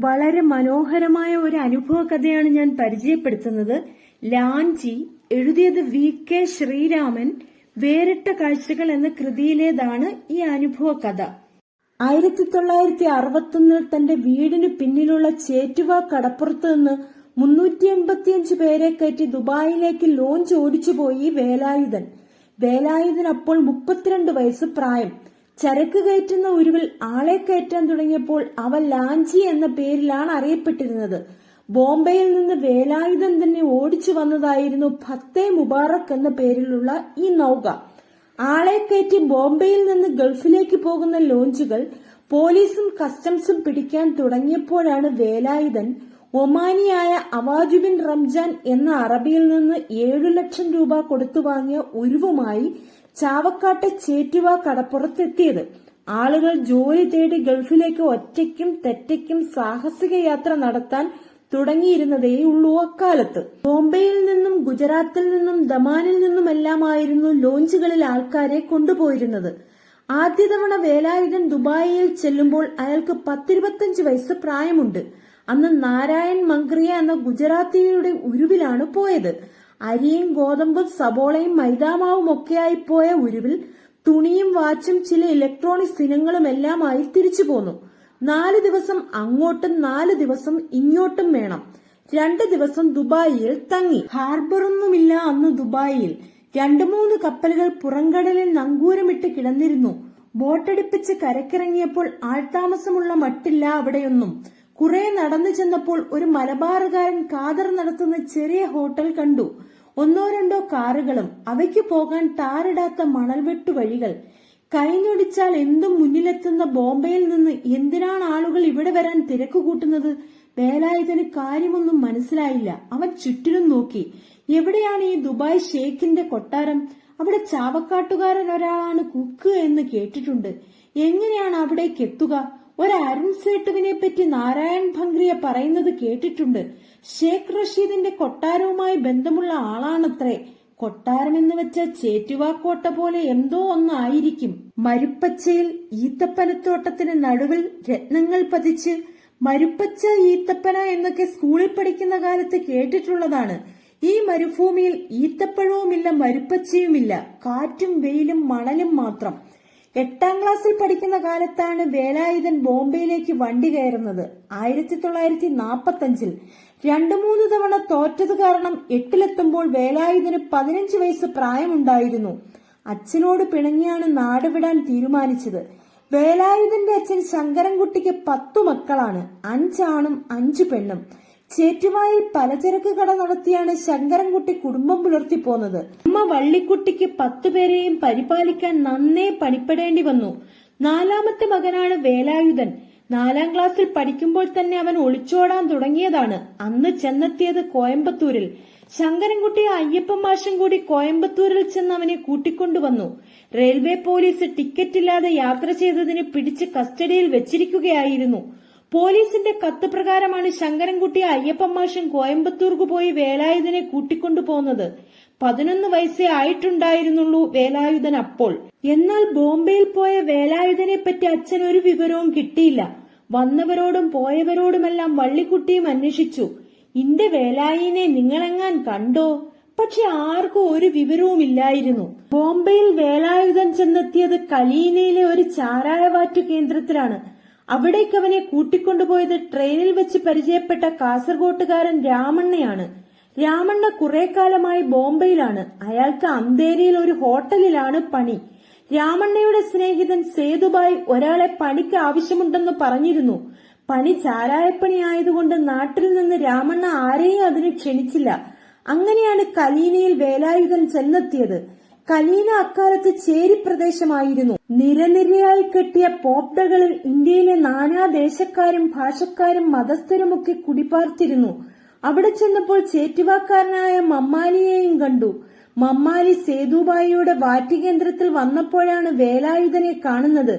വളരെ മനോഹരമായ ഒരു അനുഭവ കഥയാണ് ഞാൻ പരിചയപ്പെടുത്തുന്നത്. ലാൻജി എഴുതിയത് വി കെ ശ്രീരാമൻ വേറിട്ട കാഴ്ചകൾ എന്ന കൃതിയിലേതാണ് ഈ അനുഭവ കഥ. ആയിരത്തി തൊള്ളായിരത്തി അറുപത്തൊന്നിൽ തന്റെ വീടിന് പിന്നിലുള്ള ചേറ്റുവ കടപ്പുറത്ത് നിന്ന് മുന്നൂറ്റി എൺപത്തിയഞ്ച് പേരെ കയറ്റി ദുബായിലേക്ക് ലോഞ്ച് ഓടിച്ചുപോയി വേലായുധൻ. വേലായുധൻ അപ്പോൾ മുപ്പത്തിരണ്ട് വയസ്സ് പ്രായം. ചരക്ക് കയറ്റുന്ന ഉരുവിൽ ആളെ കയറ്റാൻ തുടങ്ങിയപ്പോൾ അവ ലാഞ്ചി എന്ന പേരിലാണ് അറിയപ്പെട്ടിരുന്നത്. ബോംബെയിൽ നിന്ന് വേലായുധൻ തന്നെ ഓടിച്ചു വന്നതായിരുന്നു ഫത്തേ മുബാറക് എന്ന പേരിലുള്ള ഈ നൌക. ആളെ കയറ്റി ബോംബെയിൽ നിന്ന് ഗൾഫിലേക്ക് പോകുന്ന ലോഞ്ചുകൾ പോലീസും കസ്റ്റംസും പിടിക്കാൻ തുടങ്ങിയപ്പോഴാണ് വേലായുധൻ ഒമാനിയായ അവാജുബിൻ റംജാൻ എന്ന അറബിയിൽ നിന്ന് ഏഴു ലക്ഷം രൂപ കൊടുത്തു വാങ്ങിയ ഉരുവുമായി ചാവക്കാട്ടെ ചേറ്റുവ കടപ്പുറത്തെത്തിയത് ആളുകൾ ജോലി തേടി ഗൾഫിലേക്ക് ഒറ്റയ്ക്കും തെറ്റയ്ക്കും സാഹസിക യാത്ര നടത്താൻ തുടങ്ങിയിരുന്നതേയുള്ളൂ അക്കാലത്ത്. ബോംബെയിൽ നിന്നും ഗുജറാത്തിൽ നിന്നും ദമാനിൽ നിന്നുമെല്ലാമായിരുന്നു ലോഞ്ചുകളിൽ ആൾക്കാരെ കൊണ്ടുപോയിരുന്നത്. ആദ്യ തവണ വേലായുധൻ ദുബായിൽ ചെല്ലുമ്പോൾ അയാൾക്ക് പത്തിരുപത്തഞ്ച് വയസ്സ് പ്രായമുണ്ട്. അന്ന് നാരായൺ മംഗ്രിയ എന്ന ഗുജറാത്തിയുടെ ഉരുവിലാണ് പോയത്. അരിയും ഗോതമ്പും സബോളയും മൈദാമാവും ഒക്കെയായി പോയ ഉരുവിൽ തുണിയും വാച്ചും ചില ഇലക്ട്രോണിക്സ് ഇനങ്ങളും എല്ലാമായി തിരിച്ചു പോന്നു. നാല് ദിവസം അങ്ങോട്ടും നാല് ദിവസം ഇങ്ങോട്ടും വേണം. രണ്ട് ദിവസം ദുബായിൽ തങ്ങി. ഹാർബറൊന്നുമില്ല അന്ന് ദുബായിൽ. രണ്ടു മൂന്ന് കപ്പലുകൾ പുറംകടലിൽ നങ്കൂരമിട്ട് കിടന്നിരുന്നു. ബോട്ടടിപ്പിച്ച് കരക്കിറങ്ങിയപ്പോൾ ആൾതാമസമുള്ള മട്ടില്ല അവിടെയൊന്നും. കുറെ നടന്നു ചെന്നപ്പോൾ ഒരു മലബാറുകാരൻ കാതർ നടത്തുന്ന ചെറിയ ഹോട്ടൽ കണ്ടു. ഒന്നോ രണ്ടോ കാറുകളും അവയ്ക്ക് പോകാൻ ടാറിടാത്ത മണൽവെട്ടു വഴികൾ. കൈഞ്ഞൊടിച്ചാൽ എന്തും മുന്നിലെത്തുന്ന ബോംബെയിൽ നിന്ന് എന്തിനാണ് ആളുകൾ ഇവിടെ വരാൻ തിരക്ക് കൂട്ടുന്നത്? വേലായുധന് കാര്യമൊന്നും മനസ്സിലായില്ല. അവൻ ചുറ്റിലും നോക്കി. എവിടെയാണ് ഈ ദുബായ് ഷേഖിന്റെ കൊട്ടാരം? അവിടെ ചാവക്കാട്ടുകാരൻ ഒരാളാണ് കുക്ക് എന്ന് കേട്ടിട്ടുണ്ട്. എങ്ങനെയാണ് അവിടേക്ക് എത്തുക? ഒരു അരുൺ സേട്ടുവിനെ പറ്റി നാരായൺ ഭംഗ്രിയ പറയുന്നത് കേട്ടിട്ടുണ്ട്. ഷേഖ് റഷീദിന്റെ കൊട്ടാരവുമായി ബന്ധമുള്ള ആളാണത്രേ. കൊട്ടാരം എന്ന് വെച്ച ചേറ്റുവാക്കോട്ട പോലെ എന്തോ ഒന്നായിരിക്കും. മരുപ്പച്ചയിൽ ഈത്തപ്പനത്തോട്ടത്തിന് നടുവിൽ രത്നങ്ങൾ പതിച്ച് മരുപ്പച്ച ഈത്തപ്പന എന്നൊക്കെ സ്കൂളിൽ പഠിക്കുന്ന കാലത്ത് കേട്ടിട്ടുള്ളതാണ്. ഈ മരുഭൂമിയിൽ ഈത്തപ്പഴവുമില്ല മരുപ്പച്ചയുമില്ല. കാറ്റും വെയിലും മണലും മാത്രം. എട്ടാം ക്ലാസ്സിൽ പഠിക്കുന്ന കാലത്താണ് വേലായുധൻ ബോംബെയിലേക്ക് വണ്ടി കയറുന്നത്. ആയിരത്തി തൊള്ളായിരത്തി നാൽപ്പത്തി അഞ്ചിൽ രണ്ടു മൂന്ന് തവണ തോറ്റത് കാരണം എട്ടിലെത്തുമ്പോൾ വേലായുധന് പതിനഞ്ച് വയസ്സ് പ്രായമുണ്ടായിരുന്നു. അച്ഛനോട് പിണങ്ങിയാണ് നാടുവിടാൻ തീരുമാനിച്ചത്. വേലായുധന്റെ അച്ഛൻ ശങ്കരൻകുട്ടിക്ക് പത്തു മക്കളാണ്. അഞ്ചാണും അഞ്ചു പെണ്ണും. ചേറ്റുവായിൽ പലചരക്ക് കട നടത്തിയാണ് ശങ്കരൻകുട്ടി കുടുംബം പുലർത്തി പോന്നത്. അമ്മ വള്ളിക്കുട്ടിക്ക് പത്തുപേരെയും പരിപാലിക്കാൻ നന്നേ പണിപ്പെടേണ്ടി വന്നു. നാലാമത്തെ മകനാണ് വേലായുധൻ. നാലാം ക്ലാസ്സിൽ പഠിക്കുമ്പോൾ തന്നെ അവൻ ഒളിച്ചോടാൻ തുടങ്ങിയതാണ്. അന്ന് ചെന്നെത്തിയത് കോയമ്പത്തൂരിൽ. ശങ്കരൻകുട്ടി അയ്യപ്പൻ മാഷം കൂടി കോയമ്പത്തൂരിൽ ചെന്ന് അവനെ കൂട്ടിക്കൊണ്ടുവന്നു. റെയിൽവേ പോലീസ് ടിക്കറ്റ് ഇല്ലാതെ യാത്ര ചെയ്തതിന് പിടിച്ച് കസ്റ്റഡിയിൽ വെച്ചിരിക്കുകയായിരുന്നു. പോലീസിന്റെ കത്ത് പ്രകാരമാണ് ശങ്കരൻകുട്ടി അയ്യപ്പൻ മാഷൻ കോയമ്പത്തൂർക്ക് പോയി വേലായുധനെ കൂട്ടിക്കൊണ്ടു പോകുന്നത് പതിനൊന്ന് വയസ്സേ ആയിട്ടുണ്ടായിരുന്നുള്ളൂ വേലായുധൻ അപ്പോൾ. എന്നാൽ ബോംബെയിൽ പോയ വേലായുധനെ പറ്റി അച്ഛൻ ഒരു വിവരവും കിട്ടിയില്ല. വന്നവരോടും പോയവരോടുമെല്ലാം വള്ളിക്കുട്ടിയും അന്വേഷിച്ചു. ഇന്റെ വേലായിനെ നിങ്ങളെങ്ങാൻ കണ്ടോ? പക്ഷെ ആർക്കും ഒരു വിവരവുമില്ലായിരുന്നു. ബോംബെയിൽ വേലായുധൻ ചെന്നെത്തിയത് കലീനയിലെ ഒരു ചാരായവാറ്റു കേന്ദ്രത്തിലാണ്. അവിടേക്ക് അവനെ കൂട്ടിക്കൊണ്ടുപോയത് ട്രെയിനിൽ വെച്ച് പരിചയപ്പെട്ട കാസർഗോട്ടുകാരൻ രാമണ്ണയാണ്. രാമണ്ണ കുറെ കാലമായി ബോംബെയിലാണ്. അയാൾക്ക് അന്തേരിയിൽ ഒരു ഹോട്ടലിലാണ് പണി. രാമണ്ണയുടെ സ്നേഹിതൻ സേതുബായി ഒരാളെ പണിക്ക് ആവശ്യമുണ്ടെന്ന് പറഞ്ഞിരുന്നു. പണി ചാരായപ്പണി ആയതുകൊണ്ട് നാട്ടിൽ നിന്ന് രാമണ്ണ ആരെയും അതിന് ക്ഷണിച്ചില്ല. അങ്ങനെയാണ് കലീനയിൽ വേലായുധൻ ചെന്നെത്തിയത്. കലീന അക്കാലത്ത് ചേരി പ്രദേശമായിരുന്നു. നിരനിരയായി കെട്ടിയ പോപ്ഡകളിൽ ഇന്ത്യയിലെ നാനാ ദേശക്കാരും ഭാഷക്കാരും മതസ്ഥരുമൊക്കെ കുടിപാർത്തിരുന്നു. അവിടെ ചെന്നപ്പോൾ ചേറ്റുവാക്കാരനായ മമ്മാലിയെയും കണ്ടു. മമ്മാലി സേതുബായിയുടെ വാറ്റുകേന്ദ്രത്തിൽ വന്നപ്പോഴാണ് വേലായുധനെ കാണുന്നത്.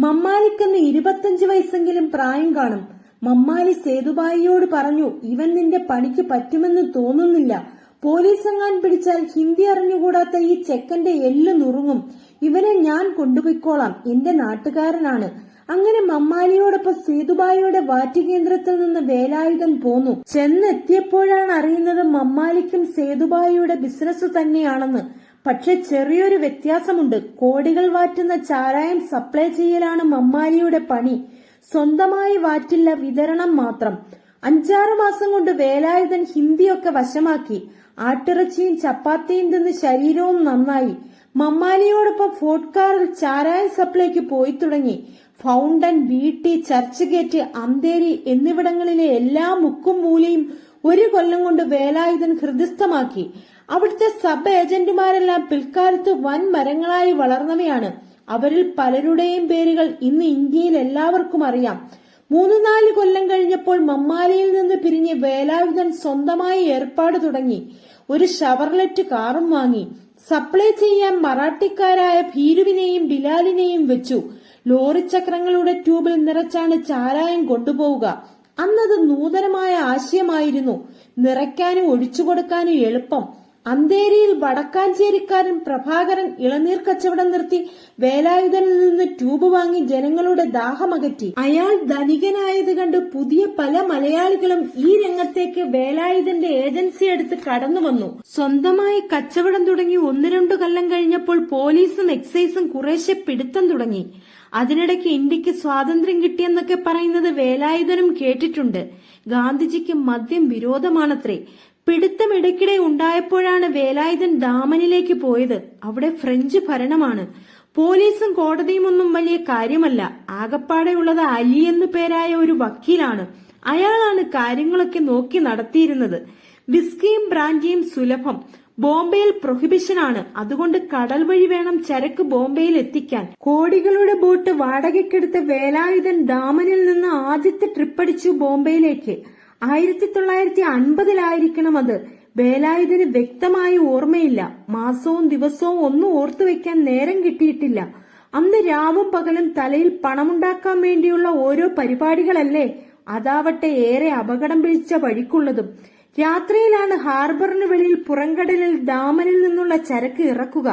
മമ്മാലിക്കെന്ന് ഇരുപത്തഞ്ച് വയസ്സെങ്കിലും പ്രായം കാണും. മമ്മാലി സേതുബായിയോട് പറഞ്ഞു ഇവൻ നിന്റെ പണിക്ക് പറ്റുമെന്ന് തോന്നുന്നില്ല. പോലീസ് എങ്ങാൻ പിടിച്ചാൽ ഹിന്ദി അറിഞ്ഞുകൂടാത്ത ഈ ചെക്കന്റെ എല്ല് നുറുങ്ങും. ഇവനെ ഞാൻ കൊണ്ടുപോയിക്കോളാം. എന്റെ നാട്ടുകാരനാണ്. അങ്ങനെ മമ്മാലിയോടൊപ്പം സേതുബായിയുടെ വാറ്റുകേന്ദ്രത്തിൽ നിന്ന് വേലായുധൻ പോന്നു. ചെന്നെത്തിയപ്പോഴാണ് അറിയുന്നത് മമ്മാലിക്കും സേതുബായിയുടെ ബിസിനസ് തന്നെയാണെന്ന്. പക്ഷെ ചെറിയൊരു വ്യത്യാസമുണ്ട്. കോടികൾ വാറ്റുന്ന ചാരായം സപ്ലൈ ചെയ്യലാണ് മമ്മാലിയുടെ പണി. സ്വന്തമായി വാറ്റില്ല വിതരണം മാത്രം. അഞ്ചാറു മാസം കൊണ്ട് വേലായുധൻ ഹിന്ദിയൊക്കെ വശമാക്കി. ആട്ടിറച്ചിയും ചപ്പാത്തിയും തിന്ന് ശരീരവും നന്നായി. മമ്മാലിയോടൊപ്പം ഫോർട്ട് കാറിൽ ചാരായ സപ്ലൈക്ക് പോയി തുടങ്ങി. ഫൗണ്ടൻ വീട്ടി ചർച്ച് ഗേറ്റ് അന്തേരി എന്നിവിടങ്ങളിലെ എല്ലാ മുക്കും മൂലയും ഒരു കൊല്ലം കൊണ്ട് വേലായുധൻ ഹൃദയസ്ഥമാക്കി. അവിടുത്തെ സബ് ഏജന്റുമാരെല്ലാം പിൽക്കാലത്ത് വൻ മരങ്ങളായി വളർന്നവയാണ്. അവരിൽ പലരുടെയും പേരുകൾ ഇന്ന് ഇന്ത്യയിൽ എല്ലാവർക്കും അറിയാം. മൂന്ന് നാല് കൊല്ലം കഴിഞ്ഞപ്പോൾ മമ്മാലിയിൽ നിന്ന് പിരിഞ്ഞ് വേലായുധൻ സ്വന്തമായി ഏർപ്പാട് തുടങ്ങി. ഒരു ഷവർലെറ്റ് കാറും വാങ്ങി. സപ്ലൈ ചെയ്യാൻ മറാഠിക്കാരായ ഭീരുവിനെയും ബിലാലിനെയും വെച്ചു. ലോറി ചക്രങ്ങളുടെ ട്യൂബിൽ നിറച്ചാണ് ചാരായം കൊണ്ടുപോവുക. അന്നത് നൂതനമായ ആശയമായിരുന്നു. നിറയ്ക്കാനും ഒഴിച്ചു കൊടുക്കാനും എളുപ്പം. അന്തേരിയിൽ വടക്കാഞ്ചേരിക്കാരൻ പ്രഭാകരൻ ഇളനീർ കച്ചവടം നിർത്തി വേലായുധനിൽ നിന്ന് ട്യൂബ് വാങ്ങി ജനങ്ങളുടെ ദാഹമകറ്റി അയാൾ ധനികനായത് കണ്ട് പുതിയ പല മലയാളികളും ഈ രംഗത്തേക്ക് വേലായുധന്റെ ഏജൻസി എടുത്ത് കടന്നു വന്നു. സ്വന്തമായി കച്ചവടം തുടങ്ങി ഒന്ന് രണ്ടു കൊല്ലം കഴിഞ്ഞപ്പോൾ പോലീസും എക്സൈസും കുറേശ്ശെ പിടുത്തം തുടങ്ങി. അതിനിടയ്ക്ക് ഇന്ത്യയ്ക്ക് സ്വാതന്ത്ര്യം കിട്ടിയെന്നൊക്കെ പറയുന്നത് വേലായുധനും കേട്ടിട്ടുണ്ട്. ഗാന്ധിജിക്ക് മദ്യം വിരോധമാണത്രേ. പിടുത്തം ഇടയ്ക്കിടെ ഉണ്ടായപ്പോഴാണ് വേലായുധൻ ദാമനിലേക്ക് പോയത്. അവിടെ ഫ്രഞ്ച് ഭരണമാണ്. പോലീസും കോടതിയും ഒന്നും വലിയ കാര്യമല്ല. ആകപ്പാടെയുള്ളത് അലി എന്നു പേരായ ഒരു വക്കീലാണ്. അയാളാണ് കാര്യങ്ങളൊക്കെ നോക്കി നടത്തിയിരുന്നത്. വിസ്കിയും ബ്രാൻഡിയും സുലഭം. ബോംബെയിൽ പ്രൊഹിബിഷനാണ്. അതുകൊണ്ട് കടൽ വഴി വേണം ചരക്ക് ബോംബെയിൽ എത്തിക്കാൻ. കോടികളുടെ ബോട്ട് വാടകയ്ക്കെടുത്ത് വേലായുധൻ ദാമനിൽ നിന്ന് ആദ്യത്തെ ട്രിപ്പടിച്ചു ബോംബെയിലേക്ക്. ആയിരത്തി തൊള്ളായിരത്തി അൻപതിലായിരിക്കണം അത് വേലായുധന് വ്യക്തമായി ഓർമ്മയില്ല. മാസവും ദിവസവും ഒന്നും ഓർത്തു വെക്കാൻ നേരം കിട്ടിയിട്ടില്ല. അന്ന് രാവും പകലും തലയിൽ പണമുണ്ടാക്കാൻ വേണ്ടിയുള്ള ഓരോ പരിപാടികളല്ലേ അതാവട്ടെ ഏറെ അപകടം പിടിച്ച വഴിക്കുള്ളതും. രാത്രിയിലാണ് ഹാർബറിന് വെളിയിൽ പുറംകടലിൽ ഡാമനിൽ നിന്നുള്ള ചരക്ക് ഇറക്കുക.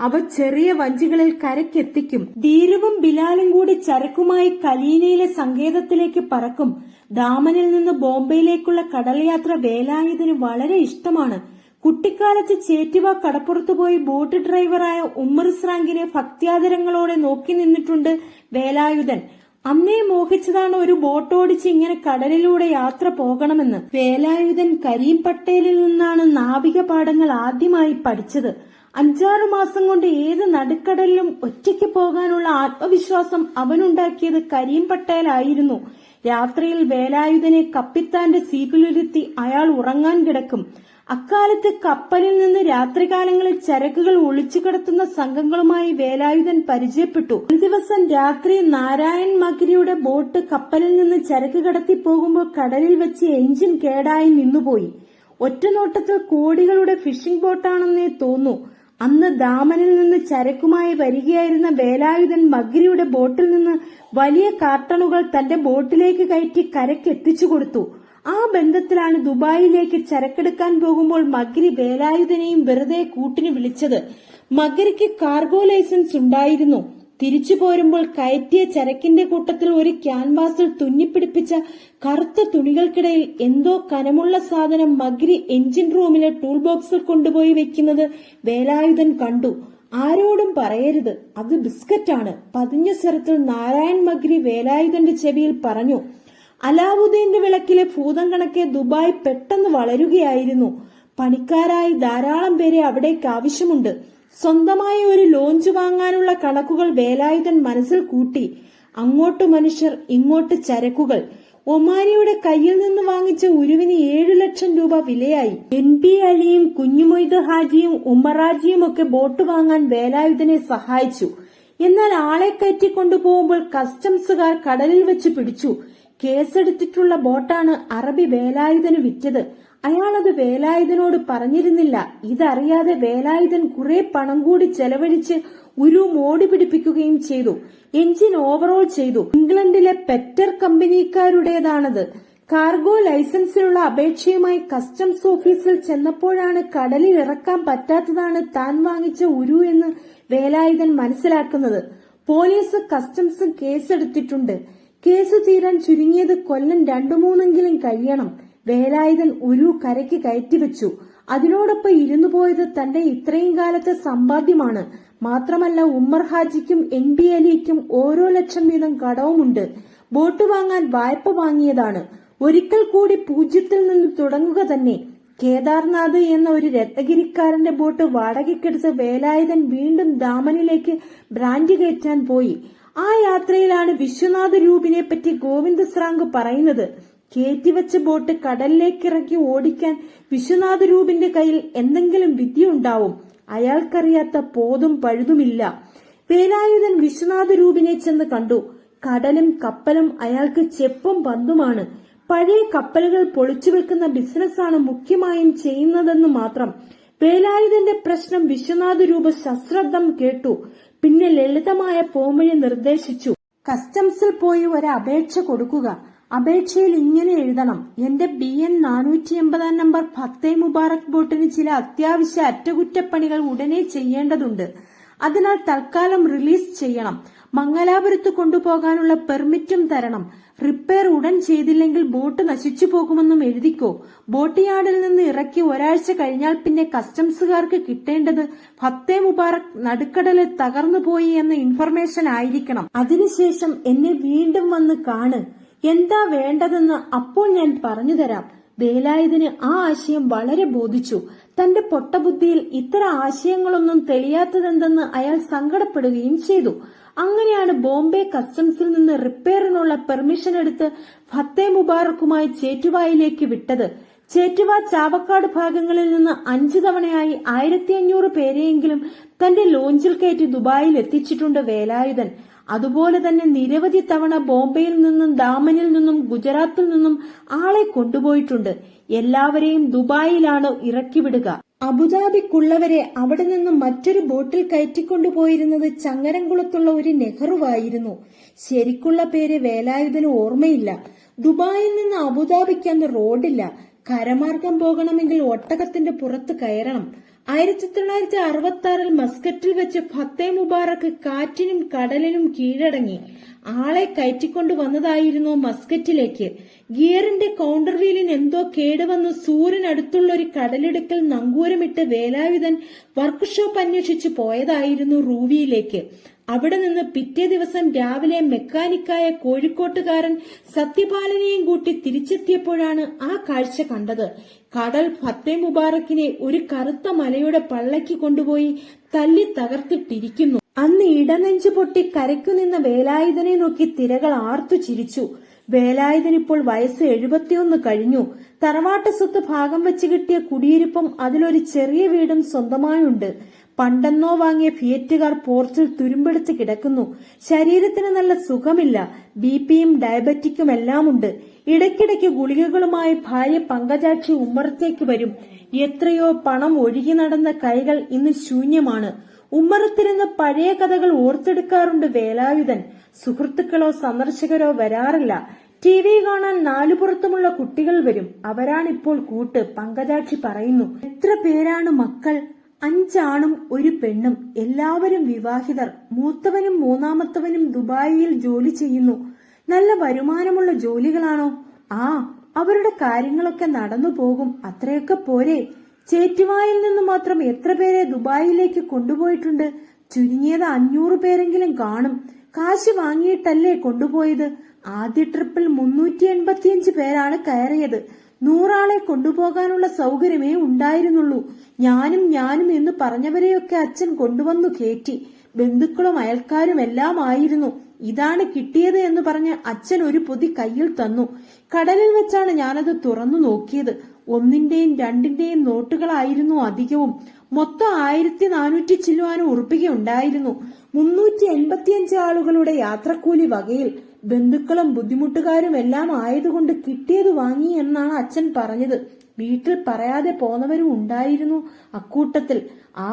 അവ ചെറിയ വഞ്ചികളിൽ കരക്കെത്തിക്കും ധീരുവും ബിലാലും കൂടി ചരക്കുമായി കലീനയിലെ സങ്കേതത്തിലേക്ക് പറക്കും. ദാമനിൽ നിന്ന് ബോംബെയിലേക്കുള്ള കടൽയാത്ര വേലായുധന് വളരെ ഇഷ്ടമാണ്. കുട്ടിക്കാലത്ത് ചേറ്റുവ കടപ്പുറത്ത് പോയി ബോട്ട് ഡ്രൈവറായ ഉമ്മർ സ്രാങ്കിനെ ഭക്ത്യാദരങ്ങളോടെ നോക്കി നിന്നിട്ടുണ്ട് വേലായുധൻ. അന്നേ മോഹിച്ചതാണ് ഒരു ബോട്ടോടിച്ച് ഇങ്ങനെ കടലിലൂടെ യാത്ര പോകണമെന്ന്. വേലായുധൻ കരീം പട്ടേലിൽ നിന്നാണ് നാവിക പാഠങ്ങൾ ആദ്യമായി പഠിച്ചത്. അഞ്ചാറു മാസം കൊണ്ട് ഏത് നടുക്കടലിലും ഒറ്റയ്ക്ക് പോകാനുള്ള ആത്മവിശ്വാസം അവനുണ്ടാക്കിയത് കരീം പട്ടേലായിരുന്നു രാത്രിയിൽ വേലായുധനെ കപ്പിത്താന്റെ സീറ്റിലിരുത്തി അയാൾ ഉറങ്ങാൻ കിടക്കും. അക്കാലത്ത് കപ്പലിൽ നിന്ന് രാത്രികാലങ്ങളിൽ ചരക്കുകൾ ഒളിച്ചു കിടത്തുന്ന സംഘങ്ങളുമായി വേലായുധൻ പരിചയപ്പെട്ടു. ഒരു ദിവസം രാത്രി നാരായൺ മഗരിയുടെ ബോട്ട് കപ്പലിൽ നിന്ന് ചരക്ക് കടത്തി പോകുമ്പോൾ കടലിൽ വെച്ച് എഞ്ചിൻ കേടായി നിന്നുപോയി. ഒറ്റനോട്ടത്തിൽ കോടികളുടെ ഫിഷിംഗ് ബോട്ടാണെന്നേ തോന്നൂ. അന്ന് ദാമനിൽ നിന്ന് ചരക്കുമായി വരികയായിരുന്ന വേലായുധൻ മഗ്രിയുടെ ബോട്ടിൽ നിന്ന് വലിയ കാർട്ടണുകൾ തന്റെ ബോട്ടിലേക്ക് കയറ്റി കരയ്ക്ക് എത്തിച്ചു കൊടുത്തു. ആ ബന്ധത്തിലാണ് ദുബായിലേക്ക് ചരക്കെടുക്കാൻ പോകുമ്പോൾ മഗ്രി വേലായുധനെയും വെറുതെ കൂട്ടിന് വിളിച്ചത്. മഗ്രിക്ക് കാർഗോ ലൈസൻസ് ഉണ്ടായിരുന്നു. തിരിച്ചു പോരുമ്പോൾ കയറ്റിയ ചരക്കിന്റെ കൂട്ടത്തിൽ ഒരു ക്യാൻവാസിൽ തുന്നിപ്പിടിപ്പിച്ച കറുത്ത തുണികൾക്കിടയിൽ എന്തോ കനമുള്ള സാധനം മഗ്രി എഞ്ചിൻ റൂമിലെ ടൂൾ ബോക്സിൽ കൊണ്ടുപോയി വെക്കുന്നത് വേലായുധൻ കണ്ടു. ആരോടും പറയരുത്. അത് ബിസ്ക്കറ്റാണ്. പതിഞ്ഞ സ്വരത്തിൽ നാരായൺ മഗ്രി വേലായുധന്റെ ചെവിയിൽ പറഞ്ഞു. അലാവുദ്ദീന്റെ വിളക്കിലെ ഭൂതം കണക്കെ ദുബായ് പെട്ടെന്ന് വളരുകയായിരുന്നു. പണിക്കാരായി ധാരാളം പേരെ അവിടേക്ക് ആവശ്യമുണ്ട്. സ്വന്തമായി ഒരു ലോഞ്ച് വാങ്ങാനുള്ള കണക്കുകൾ വേലായുധൻ മനസ്സിൽ കൂട്ടി അങ്ങോട്ട് മനുഷ്യർ ഇങ്ങോട്ട് ചരക്കുകൾ. ഒമാനിയുടെ കയ്യിൽ നിന്ന് വാങ്ങിച്ച ഉരുവിന് ഏഴു ലക്ഷം രൂപ വിലയായി. എൻ പി അലിയും കുഞ്ഞുമൊയ്ത് ഹാജിയും ഉമ്മറാജിയും ഒക്കെ ബോട്ട് വാങ്ങാൻ വേലായുധനെ സഹായിച്ചു. എന്നാൽ ആളെ കയറ്റിക്കൊണ്ടുപോകുമ്പോൾ കസ്റ്റംസുകാർ കടലിൽ വെച്ച് പിടിച്ചു. കേസെടുത്തിട്ടുള്ള ബോട്ടാണ് അറബി വേലായുധന് വിറ്റത്. അയാളത് വേലായുധനോട് പറഞ്ഞിരുന്നില്ല. ഇതറിയാതെ വേലായുധൻ കുറെ പണം കൂടി ചെലവഴിച്ച് ഉരു മോടി പിടിപ്പിക്കുകയും ചെയ്തു. എഞ്ചിൻ ഓവറോൾ ചെയ്തു. ഇംഗ്ലണ്ടിലെ പെറ്റർ കമ്പനിക്കാരുടേതാണത്. കാർഗോ ലൈസൻസിനുള്ള അപേക്ഷയുമായി കസ്റ്റംസ് ഓഫീസിൽ ചെന്നപ്പോഴാണ് കടലിൽ ഇറക്കാൻ പറ്റാത്തതാണ് താൻ വാങ്ങിച്ച ഉരു എന്ന് വേലായുധൻ മനസ്സിലാക്കുന്നത്. പോലീസ് കസ്റ്റംസും കേസെടുത്തിട്ടുണ്ട്. കേസ് തീരാൻ ചുരുങ്ങിയത് കൊല്ലം രണ്ടു മൂന്നെങ്കിലും കഴിയണം. വേലായുധൻ ഒരു കരയ്ക്ക് കയറ്റിവെച്ചു അതിനോടൊപ്പം ഇരുന്നു പോയത് തന്റെ ഇത്രയും കാലത്തെ സമ്പാദ്യമാണ്. മാത്രമല്ല ഉമ്മർ ഹാജിക്കും എൻ ബി അലിക്കും ഓരോ ലക്ഷം വീതം കടവുമുണ്ട്. ബോട്ട് വാങ്ങാൻ വായ്പ വാങ്ങിയതാണ്. ഒരിക്കൽ കൂടി പൂജ്യത്തിൽ നിന്ന് തുടങ്ങുക തന്നെ. കേദാർനാഥ് എന്ന ഒരു രത്നഗിരിക്കാരന്റെ ബോട്ട് വാടകയ്ക്കെടുത്ത് വേലായുധൻ വീണ്ടും ദാമനിലേക്ക് ബ്രാൻഡ് കയറ്റാൻ പോയി. ആ യാത്രയിലാണ് വിശ്വനാഥ രൂപിനെ പറ്റി ഗോവിന്ദ സ്രാങ്ക് പറയുന്നത്. കയറ്റിവെച്ച ബോട്ട് കടലിലേക്കിറക്കി ഓടിക്കാൻ വിശ്വനാഥ രൂപിന്റെ കയ്യിൽ എന്തെങ്കിലും വിദ്യയുണ്ടാവും. അയാൾക്കറിയാത്ത പോതും പഴുതുമില്ല. വേലായുധൻ വിശ്വനാഥ രൂപിനെ ചെന്ന് കണ്ടു. കടലും കപ്പലും അയാൾക്ക് ചെപ്പും പന്തുമാണ്. പഴയ കപ്പലുകൾ പൊളിച്ചു വെക്കുന്ന ബിസിനസ്സാണ് മുഖ്യമായും ചെയ്യുന്നതെന്ന് മാത്രം. വേലായുധന്റെ പ്രശ്നം വിശ്വനാഥ രൂപ സശ്രദ്ധം കേട്ടു. പിന്നെ ലളിതമായ പോംവഴി നിർദ്ദേശിച്ചു. കസ്റ്റംസിൽ പോയി ഒരു അപേക്ഷ കൊടുക്കുക. അപേക്ഷയിൽ ഇങ്ങനെ എഴുതണം. എന്റെ ബി എൻ നാനൂറ്റി എൺപതാം നമ്പർ ഫത്തേ മുബാറക് ബോട്ടിന് ചില അത്യാവശ്യ അറ്റകുറ്റപ്പണികൾ ഉടനെ ചെയ്യേണ്ടതുണ്ട്. അതിനാൽ തൽക്കാലം റിലീസ് ചെയ്യണം. മംഗലാപുരത്ത് കൊണ്ടുപോകാനുള്ള പെർമിറ്റും തരണം. റിപ്പയർ ഉടൻ ചെയ്തില്ലെങ്കിൽ ബോട്ട് നശിച്ചു പോകുമെന്നും എഴുതിക്കോ. ബോട്ട് യാർഡിൽ നിന്ന് ഇറക്കി ഒരാഴ്ച കഴിഞ്ഞാൽ പിന്നെ കസ്റ്റംസുകാർക്ക് കിട്ടേണ്ടത് ഫത്തേ മുബാറക് നടുക്കടലിൽ തകർന്നു പോയി എന്ന ഇൻഫർമേഷൻ ആയിരിക്കണം. അതിനുശേഷം എന്നെ വീണ്ടും വന്ന് കാണ്. എന്താ വേണ്ടതെന്ന് അപ്പോൾ ഞാൻ പറഞ്ഞു തരാം. വേലായുധന് ആ ആശയം വളരെ ബോധിച്ചു. തന്റെ പൊട്ടബുദ്ധിയിൽ ഇത്തരം ആശയങ്ങളൊന്നും തെളിയാത്തതെന്തെന്ന് അയാൾ സങ്കടപ്പെടുകയും ചെയ്തു. അങ്ങനെയാണ് ബോംബെ കസ്റ്റംസിൽ നിന്ന് റിപ്പയറിനുള്ള പെർമിഷൻ എടുത്ത് ഫത്തേ മുബാറക്കുമായി ചേറ്റുവായിലേക്ക് വിട്ടത്. ചേറ്റുവ ചാവക്കാട് ഭാഗങ്ങളിൽ നിന്ന് അഞ്ചു തവണയായി ആയിരത്തി അഞ്ഞൂറ് പേരെയെങ്കിലും തന്റെ ലോഞ്ചിൽ കയറ്റി ദുബായിൽ എത്തിച്ചിട്ടുണ്ട് വേലായുധൻ. അതുപോലെ തന്നെ നിരവധി തവണ ബോംബെയിൽ നിന്നും ദാമനിൽ നിന്നും ഗുജറാത്തിൽ നിന്നും ആളെ കൊണ്ടുപോയിട്ടുണ്ട്. എല്ലാവരെയും ദുബായിലാണ് ഇറക്കിവിടുക. അബുദാബിക്കുള്ളവരെ അവിടെ നിന്നും മറ്റൊരു ബോട്ടിൽ കയറ്റിക്കൊണ്ടുപോയിരുന്നത് ചങ്ങരംകുളത്തുള്ള ഒരു നെഹ്റുവായിരുന്നു. ശരിക്കുള്ള പേര് വേലായുധന് ഓർമ്മയില്ല. ദുബായിൽ നിന്ന് അബുദാബിക്ക് അന്ന് റോഡില്ല. കരമാർഗം പോകണമെങ്കിൽ ഒട്ടകത്തിന്റെ പുറത്ത് കയറണം. ആയിരത്തി തൊള്ളായിരത്തി അറുപത്തി ആറിൽ മസ്കറ്റിൽ വെച്ച് ഫത്തേ മുബാറക്ക് കാറ്റിനും കടലിനും കീഴടങ്ങി. ആളെ കയറ്റിക്കൊണ്ടു വന്നതായിരുന്നു മസ്കറ്റിലേക്ക്. ഗിയറിന്റെ കൗണ്ടർ വീലിന് എന്തോ കേടുവന്ന് സൂര്യനടുത്തുള്ള ഒരു കടലിടുക്കൽ നങ്കൂരമിട്ട് വേലായുധൻ വർക്ക്ഷോപ്പ് അന്വേഷിച്ചു പോയതായിരുന്നു റൂവിയിലേക്ക്. അവിടെ നിന്ന് പിറ്റേ ദിവസം രാവിലെ മെക്കാനിക്കായ കോഴിക്കോട്ടുകാരൻ സത്യപാലനെയും കൂട്ടി തിരിച്ചെത്തിയപ്പോഴാണ് ആ കാഴ്ച കണ്ടത്. കടൽ ഫത്തേ മുബാറക്കിനെ ഒരു കറുത്ത മലയുടെ പള്ളയ്ക്ക് കൊണ്ടുപോയി തല്ലി തകർത്തിട്ടിരിക്കുന്നു. അന്ന് ഇടനെഞ്ചു പൊട്ടി കരയ്ക്കു നിന്ന വേലായുധനെ നോക്കി തിരകൾ ആർത്തു ചിരിച്ചു. വേലായുധനിപ്പോൾ വയസ്സ് എഴുപത്തിയൊന്ന് കഴിഞ്ഞു. തറവാട്ട് സ്വത്ത് ഭാഗം വെച്ച് കിട്ടിയ കുടിയിരുപ്പും അതിലൊരു ചെറിയ വീടും സ്വന്തമായുണ്ട്. പണ്ടെന്നോ വാങ്ങിയ ഫിയറ്റുകാർ പോർച്ചിൽ തുരുമ്പെടുത്ത് കിടക്കുന്നു. ശരീരത്തിന് നല്ല സുഖമില്ല. ബി പിയും ഡയബറ്റിക്കും എല്ലാം ഉണ്ട് ഇടയ്ക്കിടയ്ക്ക് ഗുളികകളുമായി ഭാര്യ പങ്കജാക്ഷി ഉമ്മറത്തേക്ക് വരും. എത്രയോ പണം ഒഴുകി നടന്ന കൈകൾ ഇന്ന് ശൂന്യമാണ്. ഉമ്മറത്തിരുന്ന് പഴയ കഥകൾ ഓർത്തെടുക്കാറുണ്ട് വേലായുധൻ. സുഹൃത്തുക്കളോ സന്ദർശകരോ വരാറില്ല. ടി വി കാണാൻ നാലുപുറത്തുമുള്ള കുട്ടികൾ വരും. അവരാണിപ്പോൾ കൂട്ട് പങ്കജാക്ഷി പറയുന്നു. എത്ര പേരാണ് മക്കൾ? അഞ്ചാണും ഒരു പെണ്ണും എല്ലാവരും വിവാഹിതർ. മൂത്തവനും മൂന്നാമത്തവനും ദുബായിയിൽ ജോലി ചെയ്യുന്നു. നല്ല വരുമാനമുള്ള ജോലികളാണോ? ആ അവരുടെ കാര്യങ്ങളൊക്കെ നടന്നു പോകും. അത്രയൊക്കെ പോരെ. ചേറ്റുവായിൽ നിന്ന് മാത്രം എത്ര പേരെ ദുബായിലേക്ക് കൊണ്ടുപോയിട്ടുണ്ട്? ചുരുങ്ങിയത് അഞ്ഞൂറ് പേരെങ്കിലും കാണും. കാശ് വാങ്ങിയിട്ടല്ലേ കൊണ്ടുപോയത്? ആദ്യ ട്രിപ്പിൽ മുന്നൂറ്റി എൺപത്തിയഞ്ച് പേരാണ് കയറിയത്. നൂറാളെ കൊണ്ടുപോകാനുള്ള സൗകര്യമേ ഉണ്ടായിരുന്നുള്ളൂ. ഞാനും ഞാനും എന്ന് പറഞ്ഞവരെയൊക്കെ അച്ഛൻ കൊണ്ടുവന്നു കേറ്റി ബന്ധുക്കളും അയൽക്കാരും എല്ലാം ആയിരുന്നു. ഇതാണ് കിട്ടിയത് എന്ന് പറഞ്ഞ് അച്ഛൻ ഒരു പൊതി കയ്യിൽ തന്നു. കടലിൽ വെച്ചാണ് ഞാനത് തുറന്നു നോക്കിയത്. ഒന്നിന്റെയും രണ്ടിന്റെയും നോട്ടുകളായിരുന്നു അധികവും. മൊത്തം ആയിരത്തി നാനൂറ്റി ചില്ലുവാനും ഉറപ്പികയുണ്ടായിരുന്നു മുന്നൂറ്റി എൺപത്തിയഞ്ച് ആളുകളുടെ യാത്രക്കൂലി വകയിൽ ബന്ധുക്കളും ബുദ്ധിമുട്ടുകാരും എല്ലാം ആയതുകൊണ്ട് കിട്ടിയത് വാങ്ങി എന്നാണ് അച്ഛൻ പറഞ്ഞത്. വീട്ടിൽ പറയാതെ പോന്നവരും ഉണ്ടായിരുന്നു അക്കൂട്ടത്തിൽ. ആ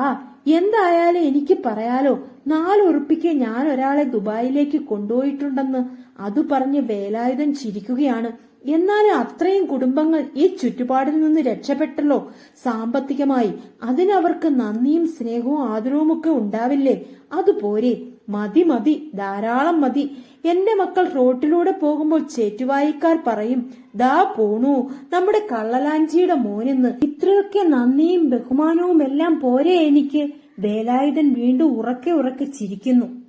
എന്തായാലും എനിക്ക് പറയാലോ. നാലുറുപ്പിക്ക് ഞാൻ ഒരാളെ ദുബായിലേക്ക് കൊണ്ടുപോയിട്ടുണ്ടെന്ന് അത് പറഞ്ഞ് വേലായുധൻ ചിരിക്കുകയാണ്. എന്നാലും അത്രയും കുടുംബങ്ങൾ ഈ ചുറ്റുപാടിൽ നിന്ന് രക്ഷപ്പെട്ടല്ലോ. സാമ്പത്തികമായി അതിനവർക്ക് നന്ദിയും സ്നേഹവും ആദരവുമൊക്കെ ഉണ്ടാവില്ലേ? അതുപോരെ. മതി മതി ധാരാളം മതി. എന്റെ മക്കൾ റോട്ടിലൂടെ പോകുമ്പോൾ ചേറ്റുവായിക്കാർ പറയും ദാ പോണു നമ്മുടെ കള്ളലാഞ്ചിയുടെ മോനെന്ന്. ഇത്രയൊക്കെ നന്ദിയും ബഹുമാനവും എല്ലാം പോരെ എനിക്ക്. വേലായുധൻ വീണ്ടും ഉറക്കെ ഉറക്കെ ചിരിക്കുന്നു.